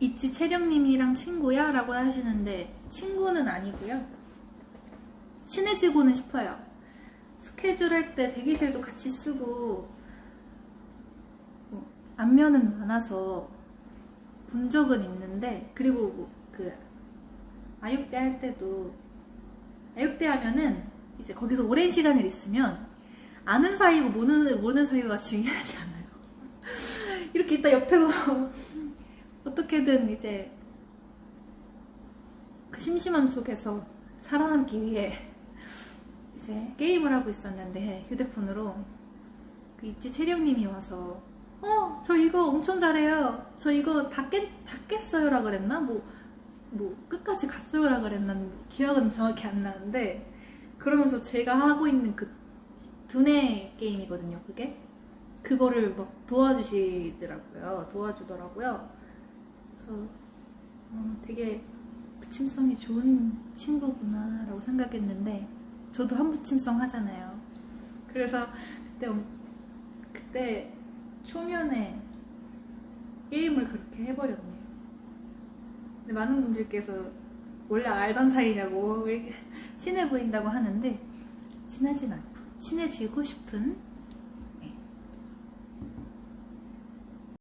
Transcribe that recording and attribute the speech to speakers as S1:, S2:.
S1: 있지 채령님이랑 친구야? 라고 하시는데 친구는 아니고요. 친해지고는 싶어요. 스케줄 할 때 대기실도 같이 쓰고 뭐 안면은 많아서 본 적은 있는데 그리고 뭐 그 아육대 할 때도 아육대 하면은 이제 거기서 오랜 시간을 있으면 아는 사이고 모르는, 모르는 사이가 중요하지 않아요. 이렇게 있다 옆에 보고 어떻게든 이제 그 심심함 속에서 살아남기 위해 이제 게임을 하고 있었는데 휴대폰으로 그 있지 채령님이 와서 어 저 이거 엄청 잘해요. 저 이거 다, 깼, 다 깼어요 라 그랬나? 뭐, 뭐 끝까지 갔어요 라 그랬나? 기억은 정확히 안 나는데 그러면서 제가 하고 있는 그 두뇌 게임이거든요 그게. 그거를 막 도와주시더라고요. 도와주더라고요 그래서 어, 되게 부침성이 좋은 친구구나 라고 생각했는데 저도 한부침성 하잖아요. 그래서 그때 엄- 그때 초면에 게임을 그렇게 해버렸네요. 근데 많은 분들께서 원래 알던 사이냐고 친해 보인다고 하는데 친하진 않고 친해지고 싶은